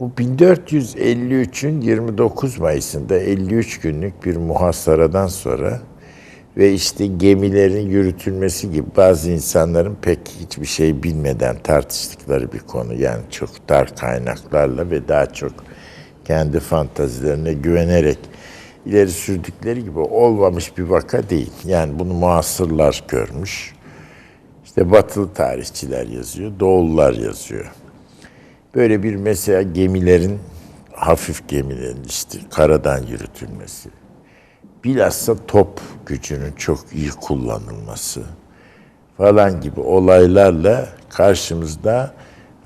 Bu 1453'ün 29 Mayıs'ında 53 günlük bir muhasaradan sonra ve işte gemilerin yürütülmesi gibi bazı insanların pek hiçbir şey bilmeden tartıştıkları bir konu. Yani çok dar kaynaklarla ve daha çok kendi fantazilerine güvenerek ileri sürdükleri gibi olmamış bir vaka değil. Yani bunu muasırlar görmüş. İşte batılı tarihçiler yazıyor, doğullar yazıyor. Böyle bir mesela gemilerin, hafif gemilerin işte karadan yürütülmesi. Bilhassa top gücünün çok iyi kullanılması falan gibi olaylarla karşımızda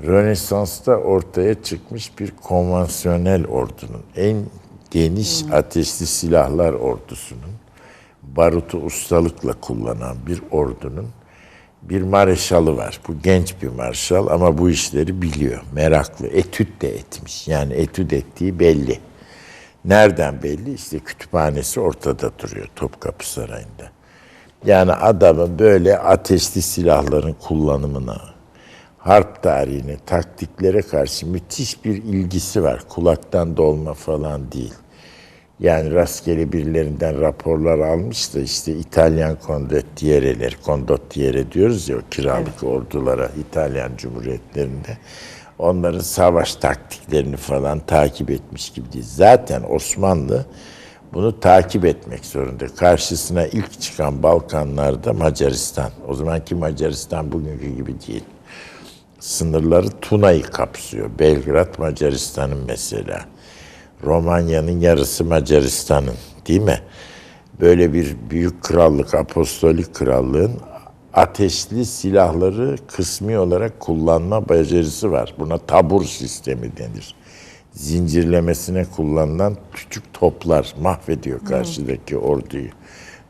Rönesans'ta ortaya çıkmış bir konvansiyonel ordunun, en geniş ateşli silahlar ordusunun, barutu ustalıkla kullanan bir ordunun bir mareşalı var. Bu genç bir marşal ama bu işleri biliyor. Meraklı. Etüt de etmiş. Yani etüt ettiği belli. Nereden belli? İşte kütüphanesi ortada duruyor Topkapı Sarayı'nda. Yani adamın böyle ateşli silahların kullanımına, harp tarihine, taktiklere karşı müthiş bir ilgisi var. Kulaktan dolma falan değil. Yani rastgele birilerinden raporlar almış da işte İtalyan kondottiyereleri, kondottiere diyoruz ya o kiralık ordulara İtalyan cumhuriyetlerinde onların savaş taktiklerini falan takip etmiş gibi değil. Zaten Osmanlı bunu takip etmek zorunda. Karşısına ilk çıkan Balkanlarda Macaristan. O zamanki Macaristan bugünkü gibi değil. Sınırları Tuna'yı kapsıyor. Belgrad Macaristan'ın mesela. Romanya'nın yarısı Macaristan'ın değil mi? Böyle bir büyük krallık, apostolik krallığın ateşli silahları kısmi olarak kullanma becerisi var. Buna tabur sistemi denir. Zincirlemesine kullanılan küçük toplar mahvediyor karşıdaki orduyu.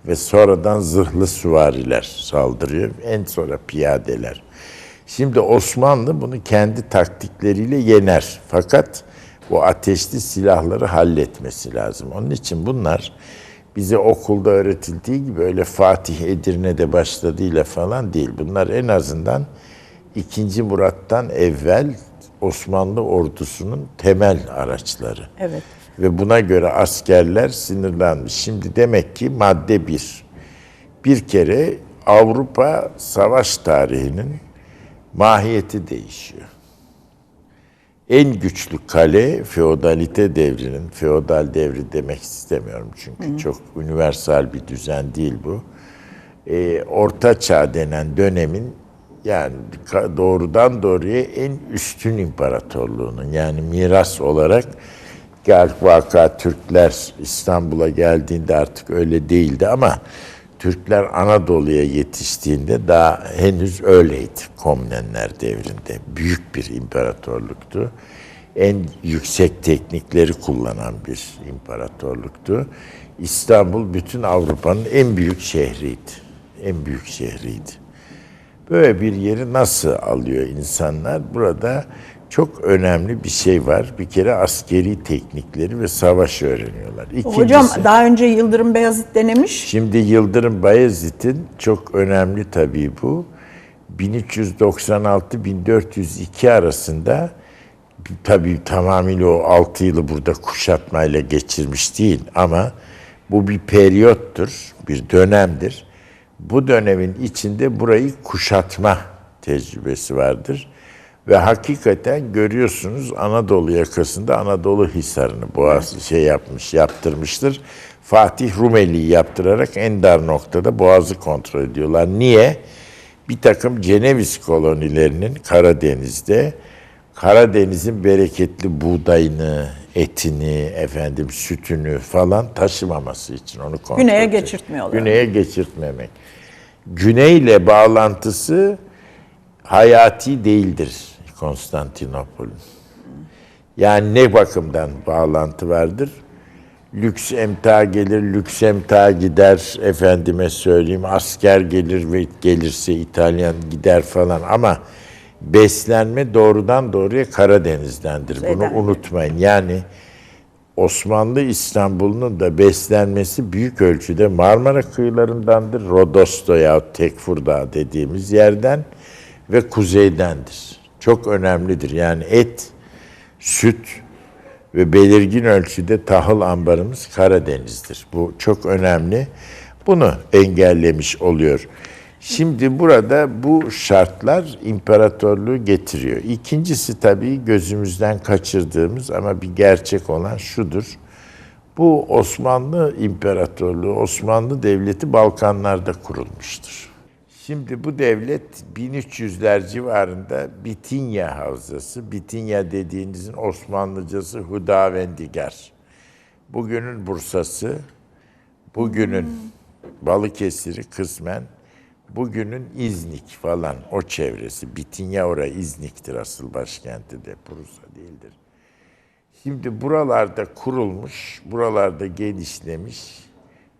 Ve sonradan zırhlı süvariler saldırıyor. En sonra piyadeler. Şimdi Osmanlı bunu kendi taktikleriyle yener. Fakat bu ateşli silahları halletmesi lazım. Onun için bunlar bize okulda öğretildiği gibi öyle Fatih Edirne'de başladığıyla falan değil. Bunlar en azından 2. Murat'tan evvel Osmanlı ordusunun temel araçları. Evet. Ve buna göre askerler sınırlanmış. Şimdi demek ki madde bir. Bir kere Avrupa savaş tarihinin mahiyeti değişiyor. En güçlü kale feodalite devrinin, feodal devri demek istemiyorum çünkü çok universal bir düzen değil bu. Ee, Orta Çağ denen dönemin yani doğrudan doğruya en üstün imparatorluğunun yani miras olarak gel vaka Türkler İstanbul'a geldiğinde artık öyle değildi ama Türkler Anadolu'ya yetiştiğinde daha henüz öyleydi Komnenler devrinde. Büyük bir imparatorluktu. En yüksek teknikleri kullanan bir imparatorluktu. İstanbul bütün Avrupa'nın en büyük şehriydi. En büyük şehriydi. Böyle bir yeri nasıl alıyor insanlar? Burada çok önemli bir şey var. Bir kere askeri teknikleri ve savaş öğreniyorlar. İkincisi, Hocam daha önce Yıldırım Beyazıt denemiş. Şimdi Yıldırım Bayezid'in çok önemli tabii bu. 1396-1402 arasında tabii tamamıyla o 6 yılı burada kuşatmayla geçirmiş değil ama bu bir periyottur, bir dönemdir. Bu dönemin içinde burayı kuşatma tecrübesi vardır. Ve hakikaten görüyorsunuz Anadolu yakasında Anadolu Hisarı'nı boğaz şey yapmış, yaptırmıştır. Fatih Rumeli'yi yaptırarak en dar noktada boğazı kontrol ediyorlar. Niye? Bir takım Ceneviz kolonilerinin Karadeniz'de Karadeniz'in bereketli buğdayını, etini, efendim sütünü falan taşımaması için onu kontrol Güneye edecek. geçirtmiyorlar. Güneye geçirtmemek. Güneyle bağlantısı hayati değildir Konstantinopol'ün. Yani ne bakımdan bağlantı vardır? Lüks emtia gelir, lüks emtia gider, efendime söyleyeyim asker gelir ve gelirse İtalyan gider falan ama beslenme doğrudan doğruya Karadeniz'dendir. Bunu unutmayın. Yani Osmanlı İstanbul'un da beslenmesi büyük ölçüde Marmara kıyılarındandır. Rodos'ta ya Tekfurdağ dediğimiz yerden ve kuzeydendir. Çok önemlidir. Yani et süt ve belirgin ölçüde tahıl ambarımız Karadeniz'dir. Bu çok önemli. Bunu engellemiş oluyor. Şimdi burada bu şartlar imparatorluğu getiriyor. İkincisi tabii gözümüzden kaçırdığımız ama bir gerçek olan şudur. Bu Osmanlı İmparatorluğu, Osmanlı Devleti Balkanlarda kurulmuştur. Şimdi bu devlet 1300'ler civarında Bitinya Havzası, Bitinya dediğinizin Osmanlıcası Hudavendigar. Bugünün Bursa'sı, bugünün Balıkesir'i kısmen, bugünün İznik falan o çevresi. Bitinya ora İznik'tir asıl başkenti de Bursa değildir. Şimdi buralarda kurulmuş, buralarda gelişlemiş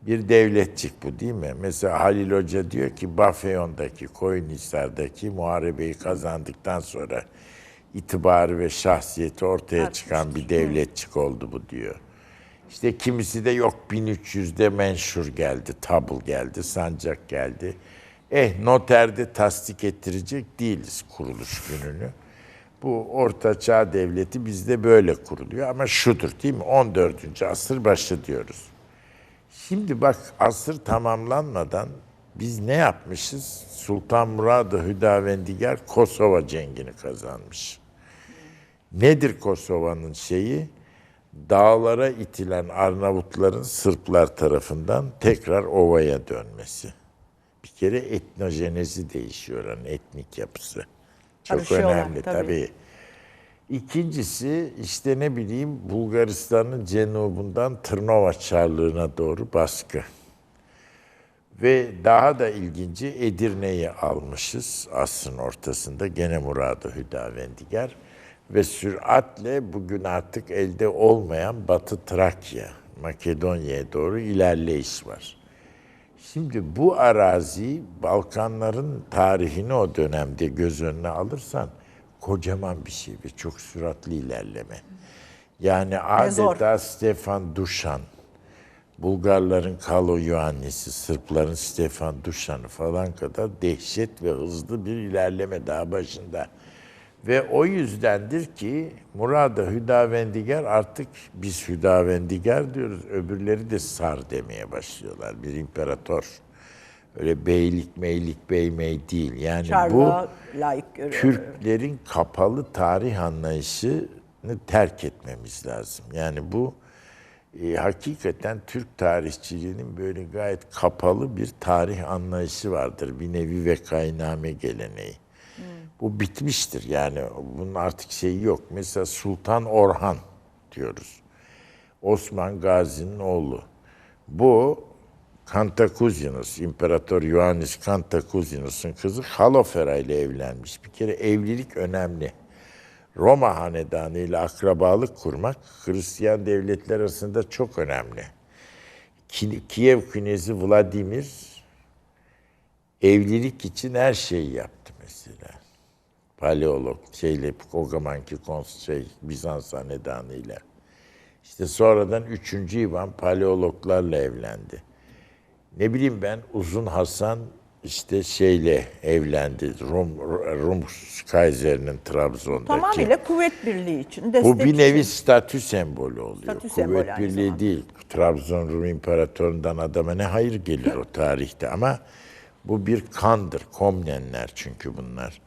bir devletçik bu değil mi? Mesela Halil Hoca diyor ki Bafeyon'daki, Koyunhisar'daki muharebeyi kazandıktan sonra itibarı ve şahsiyeti ortaya çıkan bir devletçik oldu bu diyor. İşte kimisi de yok 1300'de menşur geldi, tabul geldi, sancak geldi. Eh noterde tasdik ettirecek değiliz kuruluş gününü. Bu Orta Çağ Devleti bizde böyle kuruluyor ama şudur değil mi? 14. asır başı diyoruz. Şimdi bak asır tamamlanmadan biz ne yapmışız? Sultan Murad-ı Hüdavendigar Kosova cengini kazanmış. Nedir Kosova'nın şeyi? Dağlara itilen Arnavutların Sırplar tarafından tekrar ovaya dönmesi. Bir kere etnojenezi değişiyor oranın etnik yapısı. Çok önemli tabii. tabii. İkincisi işte ne bileyim Bulgaristan'ın cenubundan Tırnova Çarlığı'na doğru baskı. Ve daha da ilginci Edirne'yi almışız asrın ortasında gene Murad-ı Hüdavendigar ve süratle bugün artık elde olmayan Batı Trakya, Makedonya'ya doğru ilerleyiş var. Şimdi bu arazi Balkanların tarihini o dönemde göz önüne alırsan kocaman bir şey ve çok süratli ilerleme. Yani adeta Stefan Duşan, Bulgarların Kalo Ioannisi, Sırpların Stefan Duşan'ı falan kadar dehşet ve hızlı bir ilerleme daha başında. Ve o yüzdendir ki Murad-ı Hüdavendigar artık biz Hüdavendigar diyoruz. Öbürleri de Sar demeye başlıyorlar. Bir imparator. Öyle beylik meylik bey mey değil. Yani bu Çarlığa layık görüyor. Türklerin kapalı tarih anlayışını terk etmemiz lazım. Yani bu e, hakikaten Türk tarihçiliğinin böyle gayet kapalı bir tarih anlayışı vardır. Bir nevi vekainame geleneği. Bu bitmiştir yani bunun artık şeyi yok. Mesela Sultan Orhan diyoruz. Osman Gazi'nin oğlu. Bu Kantakuzinus, İmparator Ioannis Kantakuzinus'un kızı Halofera ile evlenmiş. Bir kere evlilik önemli. Roma hanedanı ile akrabalık kurmak Hristiyan devletler arasında çok önemli. Ki- Kiev Knezi Vladimir evlilik için her şeyi yaptı mesela. Paleolog şeyle o zamanki şey Bizans hanedanıyla. İşte sonradan 3. Ivan paleologlarla evlendi. Ne bileyim ben Uzun Hasan işte şeyle evlendi. Rum, Rum Kaiser'inin Trabzon'daki. Tamamıyla kuvvet birliği için, destek Bu bir nevi için. statü sembolü oluyor. Statü sembolü Kuvvet aynı birliği zamanda. değil. Trabzon Rum İmparatorluğundan adama ne hayır gelir o tarihte ama bu bir kandır. Komnenler çünkü bunlar.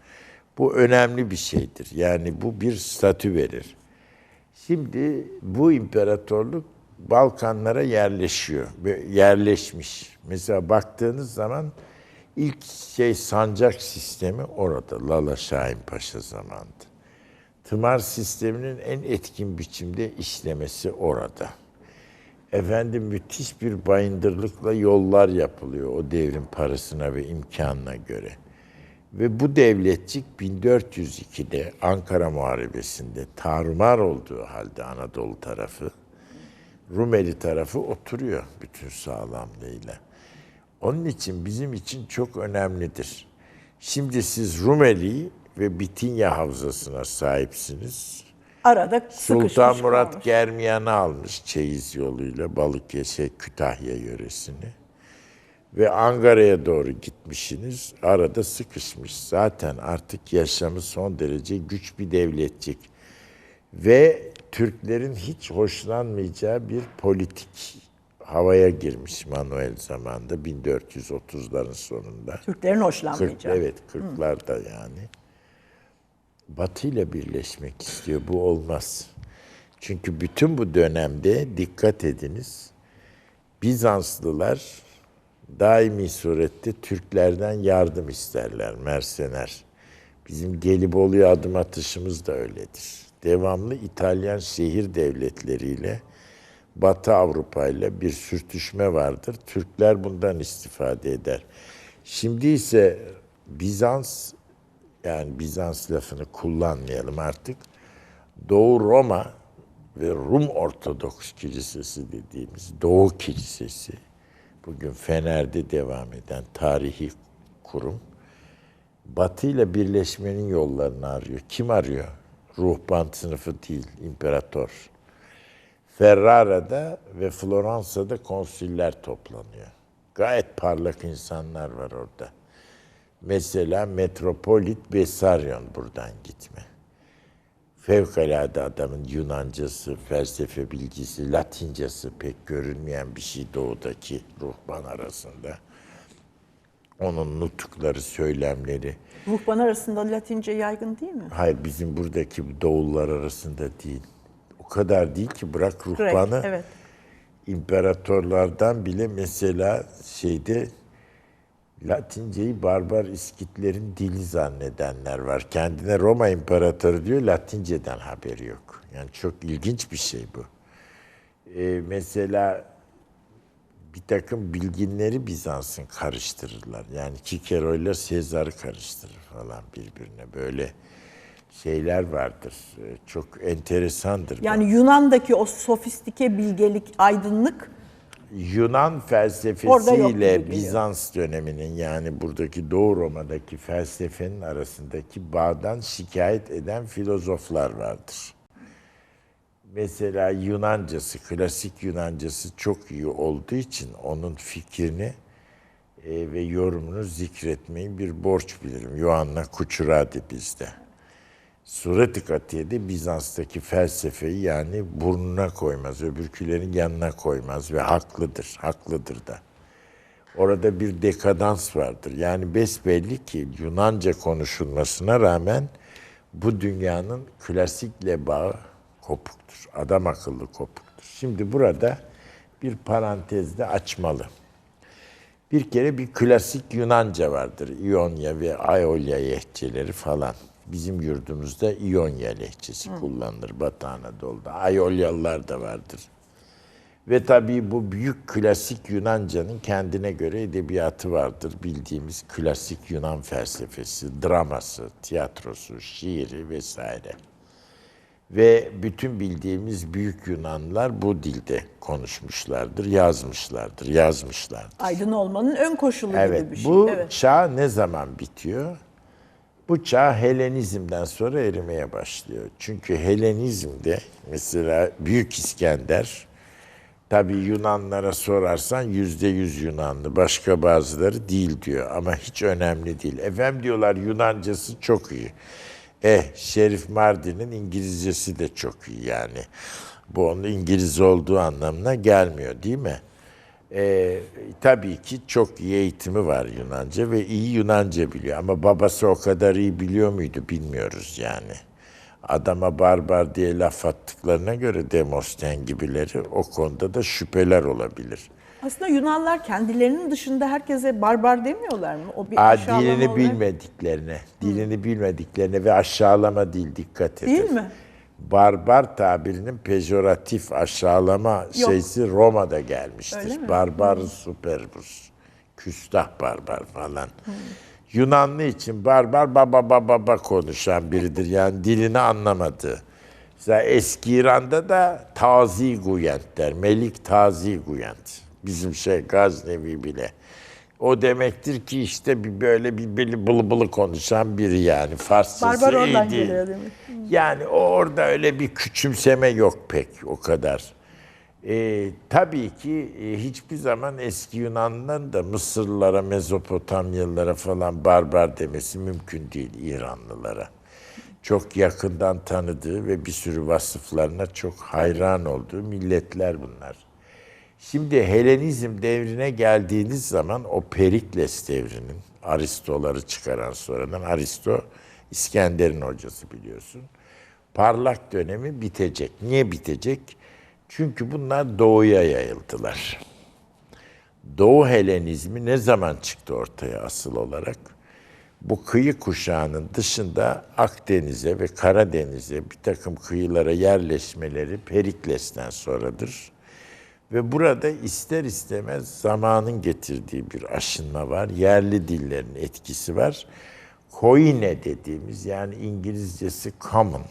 Bu önemli bir şeydir. Yani bu bir statü verir. Şimdi bu imparatorluk Balkanlara yerleşiyor. Yerleşmiş. Mesela baktığınız zaman ilk şey sancak sistemi orada. Lala Şahin Paşa zamanında. Tımar sisteminin en etkin biçimde işlemesi orada. Efendim müthiş bir bayındırlıkla yollar yapılıyor o devrin parasına ve imkanına göre. Ve bu devletçik 1402'de Ankara Muharebesi'nde tarumar olduğu halde Anadolu tarafı, Rumeli tarafı oturuyor bütün sağlamlığıyla. Onun için bizim için çok önemlidir. Şimdi siz Rumeli ve Bitinya Havzası'na sahipsiniz. Arada Sultan Murat kalmış. Germiyan'ı almış çeyiz yoluyla Balıkesir, Kütahya yöresini. Ve Ankara'ya doğru gitmişsiniz. Arada sıkışmış. Zaten artık yaşamı son derece güç bir devletçik. Ve Türklerin hiç hoşlanmayacağı bir politik havaya girmiş Manuel zamanında 1430'ların sonunda. Türklerin 40, hoşlanmayacağı. evet 40'larda yani. Batı ile birleşmek istiyor. Bu olmaz. Çünkü bütün bu dönemde dikkat ediniz. Bizanslılar daimi surette Türklerden yardım isterler, mersener. Bizim Gelibolu'ya adım atışımız da öyledir. Devamlı İtalyan şehir devletleriyle Batı Avrupa ile bir sürtüşme vardır. Türkler bundan istifade eder. Şimdi ise Bizans yani Bizans lafını kullanmayalım artık. Doğu Roma ve Rum Ortodoks Kilisesi dediğimiz Doğu Kilisesi, bugün Fener'de devam eden tarihi kurum, Batı ile birleşmenin yollarını arıyor. Kim arıyor? Ruhban sınıfı değil, imparator. Ferrara'da ve Floransa'da konsüller toplanıyor. Gayet parlak insanlar var orada. Mesela Metropolit Bessarion buradan gitme. Fevkalade adamın Yunancası, felsefe bilgisi, Latincası pek görünmeyen bir şey doğudaki ruhban arasında. Onun nutukları, söylemleri. Ruhban arasında Latince yaygın değil mi? Hayır bizim buradaki doğullar arasında değil. O kadar değil ki bırak ruhbanı. evet. imparatorlardan bile mesela şeyde Latinceyi barbar İskitlerin dili zannedenler var. Kendine Roma İmparatoru diyor, Latinceden haberi yok. Yani çok ilginç bir şey bu. Ee, mesela bir takım bilginleri Bizans'ın karıştırırlar. Yani Kikero ile Sezar'ı karıştırır falan birbirine. Böyle şeyler vardır. Ee, Çok enteresandır. bu. Yani Yunan'daki o sofistike bilgelik, aydınlık Yunan felsefesiyle. Bizans döneminin yani buradaki Doğu Roma'daki felsefenin arasındaki bağdan şikayet eden filozoflar vardır. Mesela Yunancası, klasik Yunancası çok iyi olduğu için onun fikrini e, ve yorumunu zikretmeyi bir borç bilirim. Yohanna Kuçuradi bizde. Suret-i Katiye'de Bizans'taki felsefeyi yani burnuna koymaz, öbürkülerin yanına koymaz ve haklıdır, haklıdır da. Orada bir dekadans vardır. Yani besbelli ki Yunanca konuşulmasına rağmen bu dünyanın klasikle bağı kopuktur. Adam akıllı kopuktur. Şimdi burada bir parantezde açmalı. Bir kere bir klasik Yunanca vardır. İonya ve Aeolya lehçeleri falan. Bizim yurdumuzda İonya lehçesi kullanılır Batı Anadolu'da. Aeolyalılar da vardır. Ve tabii bu büyük klasik Yunanca'nın kendine göre edebiyatı vardır. Bildiğimiz klasik Yunan felsefesi, draması, tiyatrosu, şiiri vesaire. Ve bütün bildiğimiz büyük Yunanlar bu dilde konuşmuşlardır, yazmışlardır, yazmışlardır. aydın olmanın ön koşulu Evet, gibi bir şey. bu evet. çağ ne zaman bitiyor? Bu çağ Helenizm'den sonra erimeye başlıyor. Çünkü Helenizm'de mesela Büyük İskender, tabii Yunanlara sorarsan yüzde yüz Yunanlı, başka bazıları değil diyor ama hiç önemli değil. Efendim diyorlar Yunancası çok iyi. Eh, Şerif Mardin'in İngilizcesi de çok iyi yani. Bu onun İngiliz olduğu anlamına gelmiyor değil mi? Ee, tabii ki çok iyi eğitimi var Yunanca ve iyi Yunanca biliyor. Ama babası o kadar iyi biliyor muydu bilmiyoruz yani. Adama barbar diye laf attıklarına göre Demosten gibileri o konuda da şüpheler olabilir. Aslında Yunanlar kendilerinin dışında herkese barbar demiyorlar mı? O bir Aa, dilini olarak- bilmediklerine, dilini bilmediklerine ve aşağılama değil dikkat edin. Değil mi? Barbar tabirinin pejoratif aşağılama Yok. şeysi Roma'da gelmiştir. Öyle? Barbarus superbus. Küstah barbar falan. Yunanlı için barbar baba baba baba konuşan biridir. Yani dilini anlamadı. Mesela eski İran'da da Tazi Guyent der. Melik Tazi Guyent. Bizim şey Gaznevi bile. O demektir ki işte bir böyle bir bili bılı bılı konuşan biri yani. Farsçası Barbar iyi oradan değil. geliyor demek. Yani o orada öyle bir küçümseme yok pek o kadar. Ee, tabii ki e, hiçbir zaman eski Yunanlıların da Mısırlılara, Mezopotamyalılara falan barbar demesi mümkün değil İranlılara. çok yakından tanıdığı ve bir sürü vasıflarına çok hayran olduğu milletler bunlar. Şimdi Helenizm devrine geldiğiniz zaman o Perikles devrinin Aristoları çıkaran sonradan Aristo İskender'in hocası biliyorsun. Parlak dönemi bitecek. Niye bitecek? Çünkü bunlar doğuya yayıldılar. Doğu Helenizmi ne zaman çıktı ortaya asıl olarak? Bu kıyı kuşağının dışında Akdeniz'e ve Karadeniz'e bir takım kıyılara yerleşmeleri Perikles'ten sonradır. Ve burada ister istemez zamanın getirdiği bir aşınma var. Yerli dillerin etkisi var. Koine dediğimiz yani İngilizcesi common.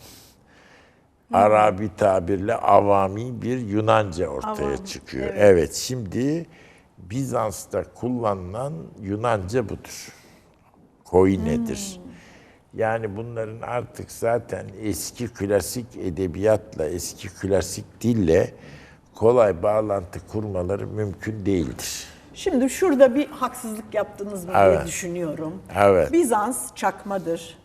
Arabi tabirle avami bir Yunanca ortaya Avami, çıkıyor. evet. evet şimdi Bizans'ta kullanılan Yunanca budur. Koinedir. Yani bunların artık zaten eski klasik edebiyatla, eski klasik dille kolay bağlantı kurmaları mümkün değildir. Şimdi şurada bir haksızlık yaptınız mı Evet. diye düşünüyorum. Evet. Bizans çakmadır.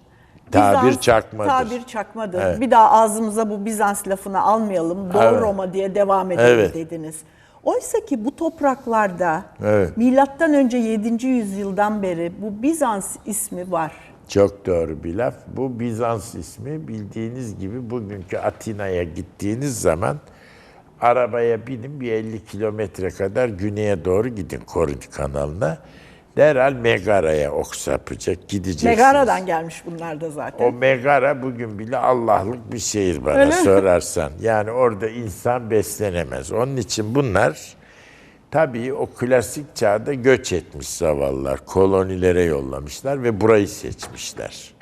Tabir çakmadır. Tabir çakmadır. Evet. Bir daha ağzımıza bu Bizans lafını almayalım. Doğu Evet. Roma diye devam edelim Evet. dediniz. Oysa ki bu topraklarda Evet. milattan önce 7. yüzyıldan beri bu Bizans ismi var. Çok doğru bir laf. Bu Bizans ismi bildiğiniz gibi bugünkü Atina'ya gittiğiniz zaman arabaya binin bir 50 kilometre kadar güneye doğru gidin Korint kanalına. Derhal Megara'ya ok sapacak gideceksiniz. Megara'dan gelmiş bunlar da zaten. O Megara bugün bile Allah'lık bir şehir bana Öyle mi? sorarsan. Yani orada insan beslenemez. Onun için bunlar tabii o klasik çağda göç etmiş zavallılar. Kolonilere yollamışlar ve burayı seçmişler.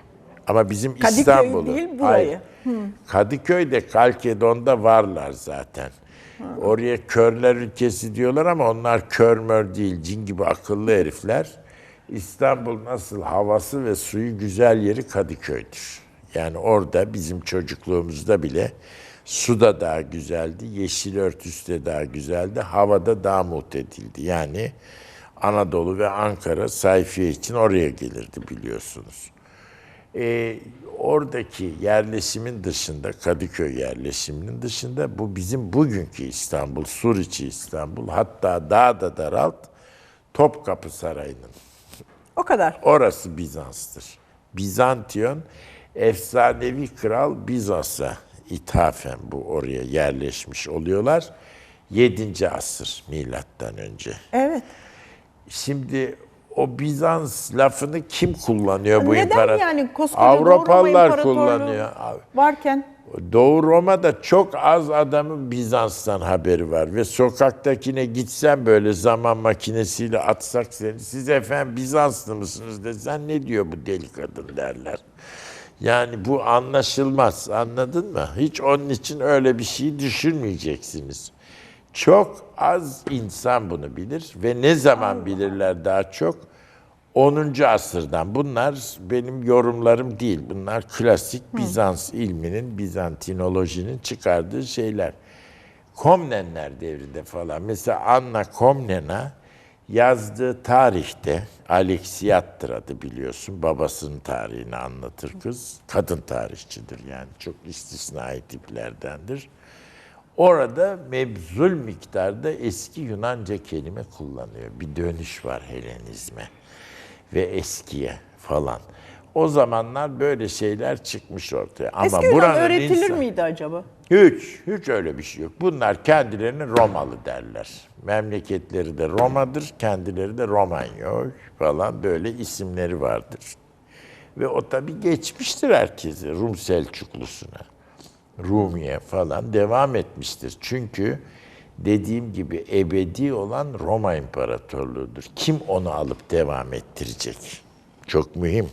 Ama bizim Kadıköy İstanbul'u. değil, burayı. Hayır. Kadıköy'de, Kalkedon'da varlar zaten. Oraya körler ülkesi diyorlar ama onlar kör mör değil, cin gibi akıllı herifler. İstanbul nasıl havası ve suyu güzel yeri Kadıköy'dür. Yani orada bizim çocukluğumuzda bile su da daha güzeldi, yeşil örtüsü de daha güzeldi, havada daha muhtedildi. Yani Anadolu ve Ankara sayfiye için oraya gelirdi biliyorsunuz. Ee, oradaki yerleşimin dışında, Kadıköy yerleşiminin dışında bu bizim bugünkü İstanbul, Suriçi İstanbul, hatta daha da daralt Topkapı Sarayı'nın. O kadar. Orası Bizans'tır. Bizantiyon, efsanevi kral Bizans'a ithafen bu oraya yerleşmiş oluyorlar. 7. asır milattan önce. Evet. Şimdi o Bizans lafını kim kullanıyor bu Neden imparator? yani koskoca Roma Avrupalılar İmparatorluğu kullanıyor. Varken Doğu Roma'da çok az adamın Bizans'tan haberi var ve sokaktakine gitsen böyle zaman makinesiyle atsak seni, siz efendim Bizanslı mısınız desen ne diyor bu deli kadın derler. Yani bu anlaşılmaz anladın mı? Hiç onun için öyle bir şey düşünmeyeceksiniz. Çok az insan bunu bilir ve ne zaman bilirler daha çok? 10. asırdan. Bunlar benim yorumlarım değil. Bunlar klasik Bizans ilminin, Bizantinolojinin çıkardığı şeyler. Komnenler devrinde falan. Mesela Anna Komnena yazdığı tarihte Alexiad'tır adı biliyorsun. Babasının tarihini anlatır kız. Kadın tarihçidir yani. Çok istisnai tiplerdendir. Orada mebzul miktarda eski Yunanca kelime kullanıyor. Bir dönüş var Helenizme ve eskiye falan. O zamanlar böyle şeyler çıkmış ortaya. Ama eski Yunan buranın öğretilir insan- miydi acaba? Hiç, hiç öyle bir şey yok. Bunlar kendilerini Romalı derler. Memleketleri de Roma'dır, kendileri de Romanyol falan böyle isimleri vardır. Ve o tabii geçmiştir herkese, Rum Selçuklusuna, Rumiye falan devam etmiştir. Çünkü dediğim gibi ebedi olan Roma İmparatorluğu'dur. Kim onu alıp devam ettirecek? Çok mühim.